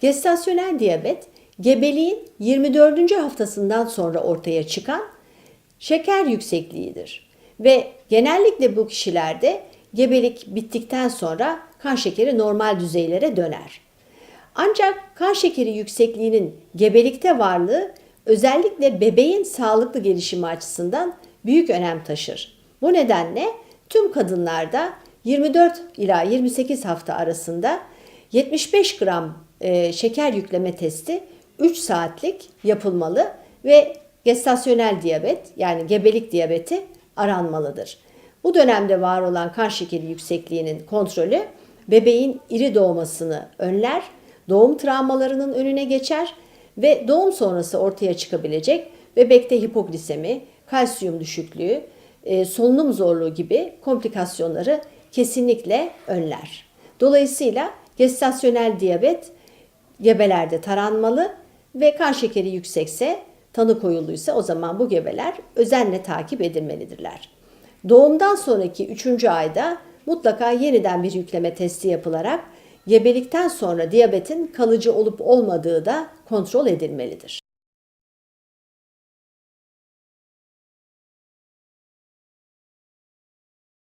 Gestasyonel diyabet, gebeliğin 24. haftasından sonra ortaya çıkan şeker yüksekliğidir. Ve genellikle bu kişilerde gebelik bittikten sonra kan şekeri normal düzeylere döner. Ancak kan şekeri yüksekliğinin gebelikte varlığı özellikle bebeğin sağlıklı gelişimi açısından büyük önem taşır. Bu nedenle tüm kadınlarda 24 ila 28 hafta arasında 75 gram e, şeker yükleme testi 3 saatlik yapılmalı ve gestasyonel diyabet yani gebelik diyabeti aranmalıdır. Bu dönemde var olan kan şekeri yüksekliğinin kontrolü bebeğin iri doğmasını önler, doğum travmalarının önüne geçer ve doğum sonrası ortaya çıkabilecek bebekte hipoglisemi, kalsiyum düşüklüğü, e, solunum zorluğu gibi komplikasyonları kesinlikle önler. Dolayısıyla gestasyonel diyabet gebelerde taranmalı ve kan şekeri yüksekse, tanı koyulduysa o zaman bu gebeler özenle takip edilmelidirler. Doğumdan sonraki 3. ayda mutlaka yeniden bir yükleme testi yapılarak gebelikten sonra diyabetin kalıcı olup olmadığı da kontrol edilmelidir.